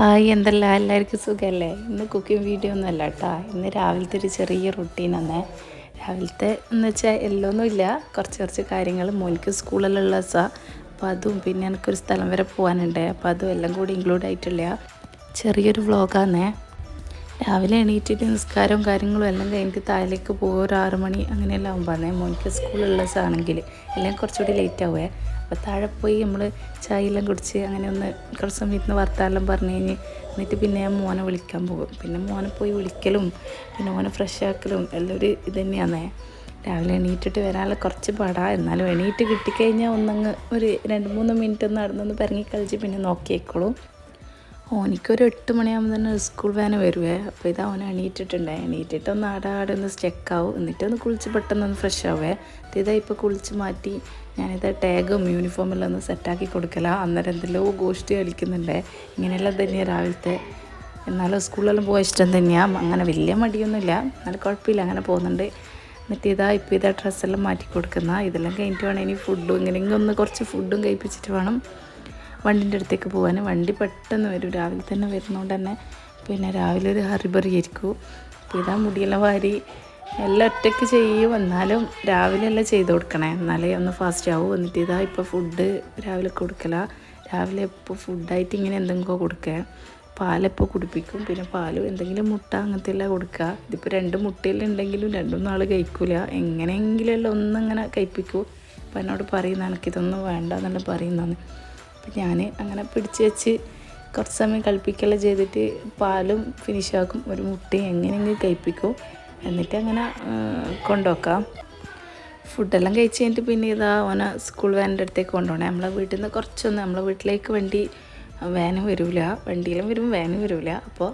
Hi എന്തല്ല? എല്ലാവർക്കും സുഖമല്ലേ ഇന്ന് കുക്കിംഗ് വീഡിയോ ഒന്നും അല്ല കേട്ടോ ഇന്ന് രാവിലത്തെ ഒരു ചെറിയ റൊട്ടീൻ തന്നെ രാവിലത്തെ എന്ന് വെച്ചാൽ എല്ലൊന്നുമില്ല കുറച്ച് കുറച്ച് കാര്യങ്ങൾ മോനിക്ക് സ്കൂളിലുള്ള ദിവസമാണ് അപ്പോൾ അതും പിന്നെ എനിക്കൊരു സ്ഥലം വരെ പോകാനുണ്ട് അപ്പോൾ അതും എല്ലാം കൂടി ഇൻക്ലൂഡ് ആയിട്ടില്ല ചെറിയൊരു വ്ളോഗാന്നേ രാവിലെ എണീറ്റിട്ട് നിസ്കാരവും കാര്യങ്ങളും എല്ലാം കഴിഞ്ഞിട്ട് താഴേക്ക് പോകുക ഒരു ആറ് മണി അങ്ങനെയെല്ലാം ആകുമ്പോൾ മോനിക്ക് സ്കൂളുള്ള ദിവസമാണെങ്കിൽ എല്ലാം കുറച്ചുകൂടി ലേറ്റ് ആവുമേ അപ്പോൾ താഴെ പോയി നമ്മൾ ചായ എല്ലാം കുടിച്ച് അങ്ങനെ ഒന്ന് കുറച്ച് സമയത്ത് വർത്താനെല്ലാം പറഞ്ഞു കഴിഞ്ഞ് എന്നിട്ട് പിന്നെ ഞാൻ മോനെ വിളിക്കാൻ പോകും. പിന്നെ മോനെ പോയി വിളിക്കലും പിന്നെ മോനെ ഫ്രഷ് ആക്കലും എല്ലാം ഒരു ഇത് തന്നെയാണേ രാവിലെ എണീറ്റിട്ട് വരാനുള്ള കുറച്ച് പാടാ. എന്നാലും എണീറ്റ് കിട്ടിക്കഴിഞ്ഞാൽ ഒന്നങ്ങ് ഒരു രണ്ട് മൂന്ന് മിനിറ്റ് ഒന്ന് നടന്നൊന്ന് പിറങ്ങി കളിച്ച് പിന്നെ നോക്കിയേക്കോളും. ഓനിക്കൊരു എട്ട് മണിയാകുമ്പോൾ തന്നെ സ്കൂൾ വാന് വരുവേ. അപ്പോൾ ഇത് അവൻ എണീറ്റിട്ടുണ്ട് എണീറ്റിട്ട് ഒന്ന് ആടാടെ ഒന്ന് സ്റ്റെക്കാവും എന്നിട്ട് ഒന്ന് കുളിച്ച് പെട്ടെന്ന് ഒന്ന് ഫ്രഷ് ആവേ. ഇതാ ഇപ്പോൾ കുളിച്ച് മാറ്റി ഞാനിത് ടാഗും യൂണിഫോമെല്ലാം ഒന്ന് സെറ്റാക്കി കൊടുക്കല. അന്നേരം എന്തെല്ലോ ഗോഷ്ടി കളിക്കുന്നുണ്ട്. ഇങ്ങനെയെല്ലാം തന്നെയാണ് രാവിലത്തെ. എന്നാലും സ്കൂളിലെല്ലാം പോകാൻ ഇഷ്ടം തന്നെയാണ് അങ്ങനെ വലിയ മടിയൊന്നുമില്ല. എന്നാലും കുഴപ്പമില്ല. അങ്ങനെ പോകുന്നുണ്ട്. എന്നിട്ട് ഇതാ ഇപ്പോൾ ഇതാ ഡ്രസ്സെല്ലാം മാറ്റി കൊടുക്കുന്ന. ഇതെല്ലാം കഴിഞ്ഞിട്ട് വേണം ഇനി ഫുഡും ഇങ്ങനെ ഒന്ന് കുറച്ച് ഫുഡും കഴിപ്പിച്ചിട്ട് വേണം. വണ്ടിന്റെ അടുത്തേക്ക് പോകാൻ വണ്ടി പെട്ടെന്ന് വരും. രാവിലെ തന്നെ വരുന്നതുകൊണ്ട് തന്നെ പിന്നെ രാവിലെ ഒരു ഹറിബറി ആയിരിക്കും പിന്നെ മുടിയെല്ലാം വാരി എല്ലാം ഒറ്റയ്ക്ക് ചെയ്യും. എന്നാലും രാവിലെ എല്ലാം ചെയ്ത് കൊടുക്കണേ. എന്നാലേ ഒന്ന് ഫാസ്റ്റ് ആവും. എന്നിട്ട് ഇതാ ഇപ്പോൾ ഫുഡ് രാവിലെ കൊടുക്കല. രാവിലെ ഇപ്പോൾ ഫുഡായിട്ട് ഇങ്ങനെ എന്തെങ്കിലും കൊടുക്കുക പാലെപ്പോൾ കുടിപ്പിക്കും. പിന്നെ പാലും എന്തെങ്കിലും മുട്ട അങ്ങനത്തെ എല്ലാം കൊടുക്കുക ഇതിപ്പോൾ രണ്ട് മുട്ടയിലുണ്ടെങ്കിലും രണ്ടും നാൾ കഴിക്കില്ല എങ്ങനെയെങ്കിലും എല്ലാം ഒന്നങ്ങനെ കഴിപ്പിക്കൂ. അപ്പം എന്നോട് പറയുന്ന എനിക്കിതൊന്നും വേണ്ട എന്നെല്ലാം പറയുന്നതാണ്. അപ്പം ഞാൻ അങ്ങനെ പിടിച്ച് വെച്ച് കുറച്ച് സമയം കളിപ്പിക്കെല്ലാം ചെയ്തിട്ട് പാലും ഫിനിഷാക്കും ഒരു മുട്ടയും എങ്ങനെയെങ്കിലും കഴിപ്പിക്കും. എന്നിട്ട് അങ്ങനെ കൊണ്ടുവെക്കാം. ഫുഡെല്ലാം കഴിച്ച് കഴിഞ്ഞിട്ട് പിന്നെ ഇതാ ഓന സ്കൂൾ വാനിന്റെ അടുത്തേക്ക് കൊണ്ടുപോകണം. നമ്മളെ വീട്ടിൽ നിന്ന് കുറച്ചൊന്ന് നമ്മളെ വീട്ടിലേക്ക് വണ്ടി വാന് വരില്ല വണ്ടിയിലും വരും വാന് വരില്ല അപ്പോൾ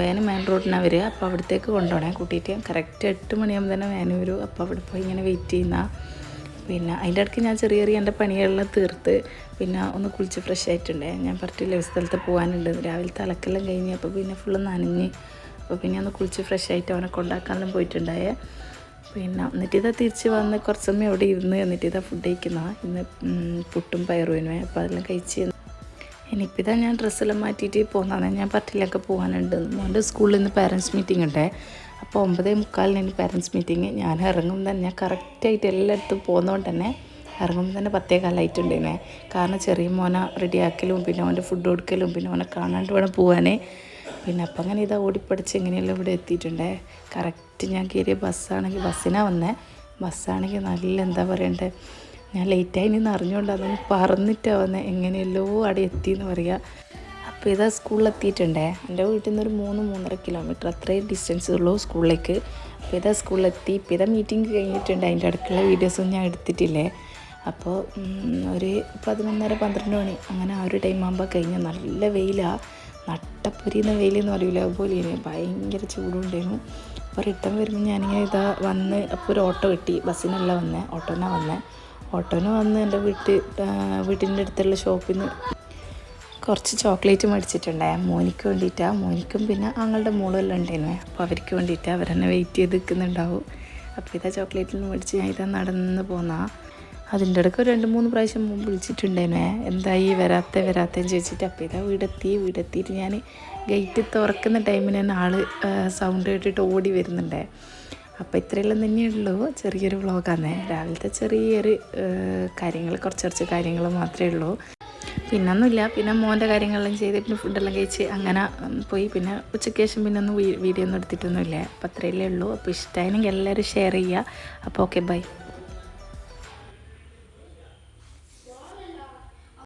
വാന് മെയിൻ റോഡിനാണ് വരിക അപ്പോൾ അവിടത്തേക്ക് കൊണ്ടുപോകണേ. കൂട്ടിയിട്ട് കറക്റ്റ് എട്ട് മണിയാകുമ്പോൾ തന്നെ വാന് വരും. അപ്പോൾ അവിടെ പോയി ഇങ്ങനെ വെയിറ്റ് ചെയ്യുന്ന. പിന്നെ അതിന്റെ ഇടയ്ക്ക് ഞാൻ ചെറിയ ചെറിയ എന്റെ പണികളെല്ലാം തീർത്ത് പിന്നെ ഒന്ന് കുളിച്ച് ഫ്രഷ് ആയിട്ടുണ്ടേ. ഞാൻ പറഞ്ഞില്ല ഒരു സ്ഥലത്ത് പോകാനുണ്ട് രാവിലെ അലക്കെല്ലാം കഴിഞ്ഞ് അപ്പോൾ പിന്നെ ഫുള്ള് നനഞ്ഞ് അപ്പോൾ പിന്നെ ഒന്ന് കുളിച്ച് ഫ്രഷ് ആയിട്ട് അവനെ കൊണ്ടാക്കാനും പോയിട്ടുണ്ടായേ. പിന്നെ എന്നിട്ട് ഇതാ തിരിച്ച് വന്ന് കുറച്ച് സമയം അവിടെ ഇരുന്ന് എന്നിട്ട് ഇതാ ഫുഡ് കഴിക്കുന്ന. ഇന്ന് പുട്ടും പയറുവിനുമേ അപ്പോൾ അതെല്ലാം കഴിച്ച് ഇനിയിപ്പോൾ ഇതാ ഞാൻ ഡ്രസ്സെല്ലാം മാറ്റിയിട്ട് പോകുന്നതാണ് ഞാൻ പറ്റില്ലൊക്കെ പോകാനുണ്ട് മോന്റെ സ്കൂളിൽ നിന്ന് പാരൻസ് മീറ്റിംഗ് ഉണ്ടേ. അപ്പോൾ ഒമ്പതേ മുക്കാലിന് പാരൻസ് മീറ്റിംഗ് ഞാൻ ഇറങ്ങുമ്പോൾ തന്നെ. ഞാൻ കറക്റ്റായിട്ട് എല്ലായിടത്തും പോകുന്നതുകൊണ്ട് തന്നെ ഇറങ്ങുമ്പോൾ തന്നെ പത്തേ കാലമായിട്ടുണ്ടേനെ കാരണം ചെറിയ മോനെ റെഡിയാക്കലും പിന്നെ അവന്റെ ഫുഡ് കൊടുക്കലും പിന്നെ അവനെ കാണാണ്ട് വേണം പോകാനേ പിന്നെ അപ്പം അങ്ങനെ ഇതാ ഓടിപ്പടിച്ച് എങ്ങനെയെല്ലാം ഇവിടെ എത്തിയിട്ടുണ്ടേ. കറക്റ്റ് ഞാൻ കയറിയ ബസ്സാണെങ്കിൽ ബസ്സിനാണ് വന്നേ. ബസ്സാണെങ്കിൽ നല്ല എന്താ പറയണ്ടേ? ഞാൻ ലേറ്റായി നിന്ന് അറിഞ്ഞുകൊണ്ട് അതൊന്ന് പറന്നിട്ടാണ് വന്നത് എങ്ങനെയല്ലോ അവിടെ എത്തിയെന്ന് പറയുക അപ്പോൾ ഇതാ സ്കൂളിലെത്തിയിട്ടുണ്ടേ. എന്റെ വീട്ടിൽ നിന്ന് ഒരു മൂന്ന് മൂന്നര കിലോമീറ്റർ അത്രയും ഡിസ്റ്റൻസ് ഉള്ളൂ സ്കൂളിലേക്ക്. അപ്പോൾ ഇതാ സ്കൂളിലെത്തി. ഇപ്പോൾ ഇതാ മീറ്റിംഗ് കഴിഞ്ഞിട്ടുണ്ട്. അതിന്റെ അടുക്കുള്ള വീഡിയോസൊന്നും ഞാൻ എടുത്തിട്ടില്ലേ? അപ്പോൾ ഒരു പതിനൊന്നര പന്ത്രണ്ട് മണി അങ്ങനെ ആ ഒരു ടൈം ആകുമ്പോൾ കഴിഞ്ഞ. നല്ല വെയിലാണ് നട്ടപ്പൊരിയുന്ന വെയിലെന്ന് പറയില്ല അതുപോലെ ഭയങ്കര ചൂടുണ്ടായിരുന്നു. അപ്പോൾ റിട്ടേൺ വരുമ്പോൾ ഞാനിങ്ങനെ ഇതാ വന്ന് അപ്പോൾ ഒരു ഓട്ടോ കിട്ടി. ബസ്സിനല്ല വന്നേ. ഓട്ടോനാണ് വന്നേ. ഓട്ടോന് വന്ന് എന്റെ വീട്ടിൽ വീട്ടിന്റെ അടുത്തുള്ള ഷോപ്പിൽ നിന്ന് കുറച്ച് ചോക്ലേറ്റ് മേടിച്ചിട്ടുണ്ടേ മോനിക്ക് വേണ്ടിയിട്ടാണ് മോനിക്കും പിന്നെ ആങ്ങളുടെ മോളെല്ലാം ഉണ്ടായിരുന്നു. അപ്പോൾ അവർക്ക് വേണ്ടിയിട്ട് അവരെന്നെ വെയിറ്റ് ചെയ്ത് നിൽക്കുന്നുണ്ടാവും. അപ്പോൾ ഇതാ ചോക്ലേറ്റിൽ നിന്ന് മേടിച്ച് ഞാൻ ഇതാ നടന്ന് പോന്നാ. അതിന്റെ ഇടയ്ക്ക് ഒരു രണ്ട് മൂന്ന് പ്രാവശ്യം മുമ്പ് വിളിച്ചിട്ടുണ്ടായിരുന്നേ. എന്തായി വരാത്ത വരാത്തേന്ന് ചോദിച്ചിട്ട് അപ്പോൾ ഇതാ വീടെത്തി വീടെത്തിയിട്ട് ഞാൻ ഗേറ്റ് തുറക്കുന്ന ടൈമിന് തന്നെ ആൾ സൗണ്ട് കേട്ടിട്ട് ഓടി വരുന്നുണ്ടേ. അപ്പോൾ ഇത്രയെല്ലാം തന്നെയുള്ളൂ ചെറിയൊരു വ്ളോഗാന്നേ രാവിലത്തെ ചെറിയൊരു കാര്യങ്ങൾ കുറച്ച് കുറച്ച് കാര്യങ്ങൾ മാത്രമേ ഉള്ളൂ. പിന്നൊന്നുമില്ല. പിന്നെ മോന്റെ കാര്യങ്ങളെല്ലാം ചെയ്ത് പിന്നെ ഫുഡെല്ലാം കഴിച്ച് അങ്ങനെ പോയി. പിന്നെ ഉച്ചയ്ക്ക് ശേഷം പിന്നെ ഒന്നും വീഡിയോ ഒന്നും എടുത്തിട്ടൊന്നുമില്ല. അപ്പോൾ അത്രയല്ലേ ഉള്ളൂ. അപ്പോൾ ഇഷ്ടമായിരുന്നെങ്കിൽ എല്ലാവരും ഷെയർ ചെയ്യുക. അപ്പോൾ ഓക്കെ ബൈ.